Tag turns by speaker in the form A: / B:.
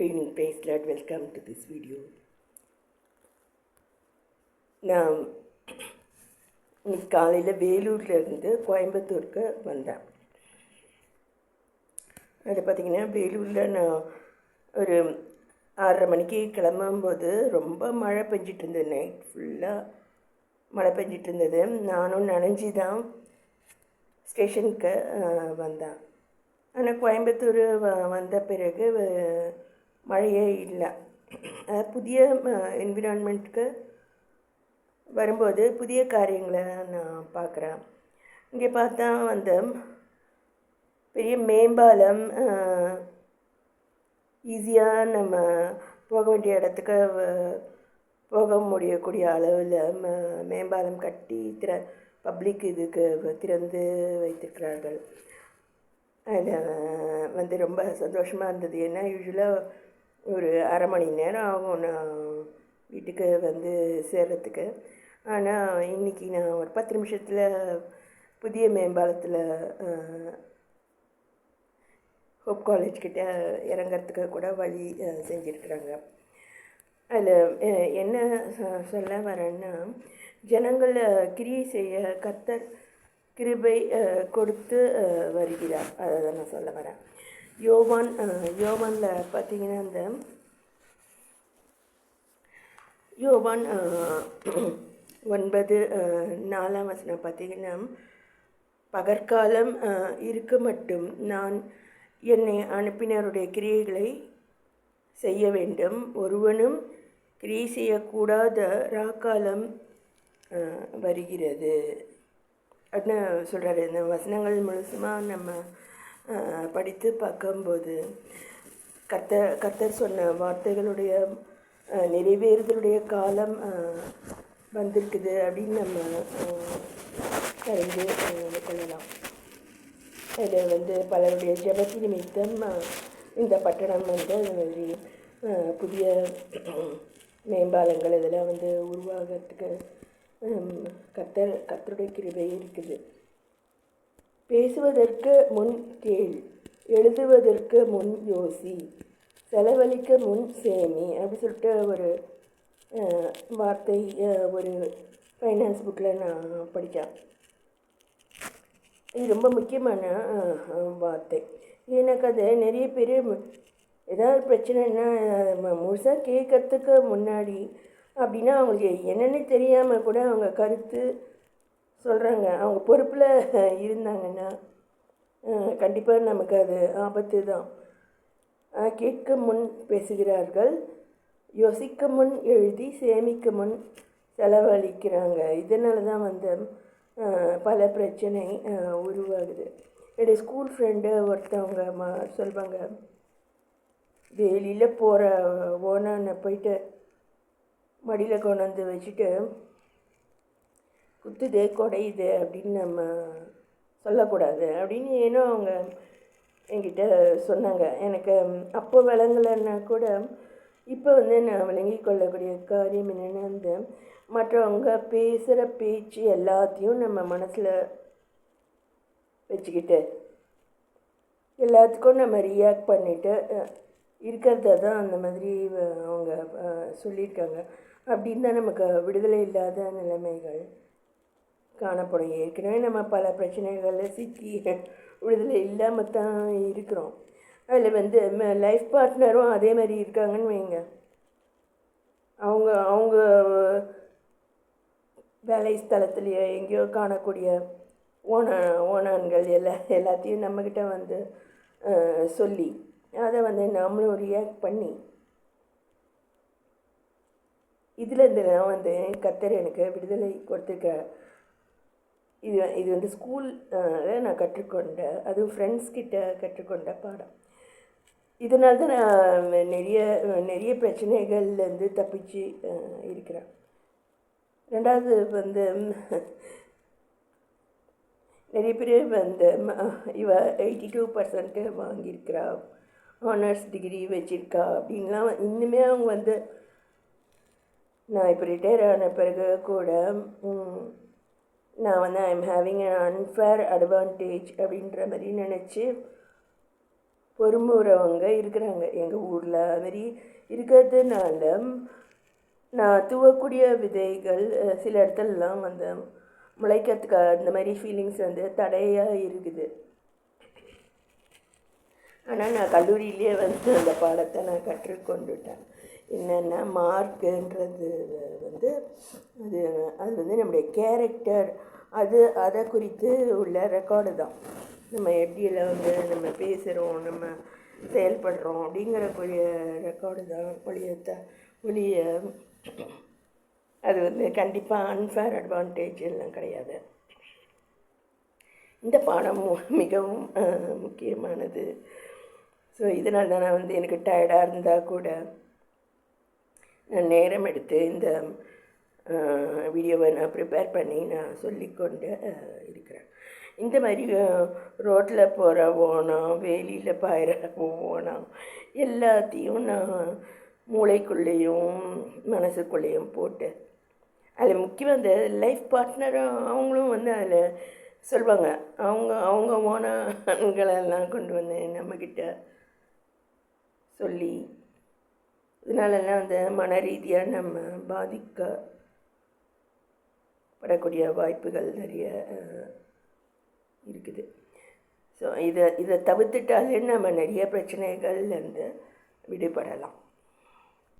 A: Good evening praise Lord. Welcome to this video நான் இன்னைக்கு காலையில் வேலூர்லேருந்து கோயம்புத்தூருக்கு வந்தேன். அது பார்த்திங்கன்னா வேலூரில் நான் ஒரு ஆறரை மணிக்கு கிளம்பும்போது ரொம்ப மழை பெஞ்சிட்டு இருந்தது. நைட் ஃபுல்லாக மழை பெஞ்சிட்டு இருந்தது. நானும் நனைஞ்சி தான் ஸ்டேஷனுக்கு வந்தேன். ஆனால் கோயம்புத்தூர் வ வந்த பிறகு மழையே இல்லை. புதிய என்விரான்மெண்ட்டுக்கு வரும்போது புதிய காரியங்களை நான் பார்க்குறேன். இங்கே பார்த்தா வந்து பெரிய மேம்பாலம் ஈஸியாக நம்ம போக வேண்டிய இடத்துக்கு வ- போக முடியக்கூடிய அளவில் ம- மேம்பாலம் கட்டி திற பப்ளிக் இதுக்கு திறந்து வைத்திருக்கிறார்கள். அதில் வந்து ரொம்ப சந்தோஷமாக இருந்தது. ஏன்னா யூஸ்வலாக ஒரு அரை மணி நேரம் ஆகும் நான் வீட்டுக்கு வந்து சேர்கிறதுக்கு ஆனால் இன்றைக்கி நான் ஒரு பத்து நிமிஷத்தில் புதிய மேம்பாலத்தில் ஹோப் காலேஜ் கிட்ட இறங்கிறதுக்கு கூட வழி செஞ்சுருக்குறாங்க. அதில் என்ன சொல்ல வரேன்னா ஜனங்களை கிரியை செய்ய கத்தர் கிருபை கொடுத்து வருகிறார். அதை தான் நான் சொல்ல வரேன். யோவான் யோவானில் பார்த்தீங்கன்னா அந்த யோவான் ஒன்பது நாலாம் வசனம் பார்த்தீங்கன்னா பகற்காலம் இருக்க மட்டும். நான் என்னை அனுப்பினருடைய கிரியைகளை செய்ய வேண்டும். ஒருவனும் கிரியை செய்யக்கூடாத ராக்காலம் வருகிறது. அப்படின்னு சொல்கிறாரு இந்த வசனங்கள் முழுசுமாக நம்ம படித்து பார்க்கும்போது கர்த்தர் கர்த்தர் சொன்ன வார்த்தைகளுடைய நிறைவேறுதலுடைய காலம் வந்திருக்குது அப்படின்னு நம்ம அறிந்து கொள்ளலாம். அதில் வந்து பலருடைய ஜபத்தி நிமித்தம் இந்த பட்டணம் வந்து அது மாதிரி புதிய மேம்பாலங்கள் இதெல்லாம் வந்து உருவாகிறதுக்கு கத்தர் கத்தருடைய கிருபை இருக்குது. பேசுவதற்கு முன் கேள் எழுதுவதற்கு முன் யோசி செலவழிக்க முன் சேமி அப்படி சொல்லிட்டு ஒரு வார்த்தை ஒரு ஃபைனான்ஸ் புக்கில் நான் படித்தேன் இது ரொம்ப முக்கியமான வார்த்தை. எனக்கு அது நிறைய பேர் ஏதாவது பிரச்சனைன்னா முழுசாக கேட்கறதுக்கு முன்னாடி அப்படின்னா அவங்களுக்கு என்னென்னு தெரியாமல் கூட அவங்க கருத்து சொல்கிறாங்க அவங்க பொறுப்பில் இருந்தாங்கன்னா கண்டிப்பாக நமக்கு அது ஆபத்து தான். கேட்க முன் பேசுகிறார்கள். யோசிக்க முன் எழுதி சேமிக்க முன் செலவழிக்கிறாங்க. இதனால தான் வந்து பல பிரச்சனை உருவாகுது. என்னுடைய ஸ்கூல் ஃப்ரெண்டு ஒருத்தவங்க மா சொல்வாங்க. வெளியில் போகிற ஓனானை போயிட்டு மடியில் கொண்டு வந்து வச்சுட்டு குத்துது குடையுது அப்படின்னு நம்ம சொல்லக்கூடாது அப்படின்னு ஏனோ அவங்க என்கிட்ட சொன்னாங்க. எனக்கு அப்போ விளங்கலைன்னா கூட இப்போ வந்து நான் விளங்கி கொள்ளக்கூடிய காரியம் என்னென்னா வந்து மற்றவங்க பேசுகிற பேச்சு எல்லாத்தையும் நம்ம மனசில் வச்சுக்கிட்டு எல்லாத்துக்கும் நம்ம ரியாக்ட் பண்ணிவிட்டு இருக்கிறத தான் அந்த மாதிரி அவங்க சொல்லியிருக்காங்க. அப்படின்னு தான் நமக்கு விடுதலை இல்லாத நிலைமைகள் காணப்படும். ஏற்கனவே நம்ம பல பிரச்சனைகளில் சிக்கி விடுதலை இல்லாமல் தான் இருக்கிறோம். அதில் வந்து லைஃப் பார்ட்னரும் அதே மாதிரி இருக்காங்கன்னு வைங்க. அவங்க அவங்க வேலை ஸ்தலத்துலேயோ எங்கேயோ காணக்கூடிய ஓன ஓனான்கள் எல்லா எல்லாத்தையும் நம்மக்கிட்ட வந்து சொல்லி அதை வந்து நம்மளும் ரியாக்ட் பண்ணி இதில் இருந்து நான் வந்து கத்தர் எனக்கு விடுதலை கொடுத்துருக்க இது இது வந்து ஸ்கூல் நான் கற்றுக்கொண்ட அதுவும் ஃப்ரெண்ட்ஸ் கிட்ட கற்றுக்கொண்ட பாடம். இதனால தான் நான் நிறைய நிறைய பிரச்சனைகள்லேருந்து தப்பிச்சு இருக்கிறேன். ரெண்டாவது வந்து நிறைய பேர் வந்து இவ எயிட்டி டூ பர்சன்ட்டு வாங்கியிருக்கிறா ஆனர்ஸ் டிகிரி வச்சுருக்கா அப்படின்லாம் இன்னுமே அவங்க வந்து நான் இப்போ ரிட்டையர் ஆன பிறகு கூட நான் வந்து I am having an unfair advantage அப்படின்ற மாதிரி நினச்சி பொறுமுறவங்க இருக்கிறாங்க. எங்கள் ஊரில் மாதிரி இருக்கிறதுனால நான் தூவக்கூடிய விதைகள் சில இடத்துலலாம் வந்து முளைக்கிறதுக்கு அந்த மாதிரி ஃபீலிங்ஸ் வந்து தடையாக இருக்குது. ஆனால் நான் கல்லூரியிலேயே வந்து அந்த பாடத்தை நான் கற்றுக்கொண்டுட்டேன். என்னென்னா மார்க்குன்றது வந்து அது அது வந்து நம்முடைய கேரக்டர் அது அதை குறித்து உள்ள ரெக்கார்டு தான். நம்ம எப்படியெல்லாம் வந்து நம்ம பேசுகிறோம் நம்ம செயல்படுறோம் அப்படிங்கிறக்கூடிய ரெக்கார்டு தான் ஒழிய த ஒழிய அது வந்து கண்டிப்பாக அன்ஃபேர் அட்வான்டேஜ் எல்லாம் கிடையாது. இந்த பாடம் மிகவும் முக்கியமானது. ஸோ இதனால் தான் நான் வந்து எனக்கு டயர்டாக இருந்தால் கூட நான் நேரம் எடுத்து இந்த வீடியோவை நான் ப்ரிப்பேர் பண்ணி நான் சொல்லிக்கொண்டு இருக்கிறேன். இந்த மாதிரி ரோட்டில் போகிற ஓணம் வேலியில் பாயிற ஓணம் எல்லாத்தையும் நான் மூளைக்குள்ளேயும் மனசுக்குள்ளேயும் போட்டு அதில் முக்கியமாக அந்த லைஃப் பார்ட்னரும் அவங்களும் வந்து அதில் சொல்லுவாங்க அவங்க அவங்க ஓனங்களெல்லாம் கொண்டு வந்து நம்மக்கிட்ட சொல்லி இதனாலெல்லாம் வந்து மன ரீதியாக நம்ம பாதிக்க படக்கூடிய வாய்ப்புகள் நிறைய இருக்குது. ஸோ இதை இதை தவிர்த்துட்டாலே நம்ம நிறைய பிரச்சனைகள்லேருந்து விடுபடலாம்.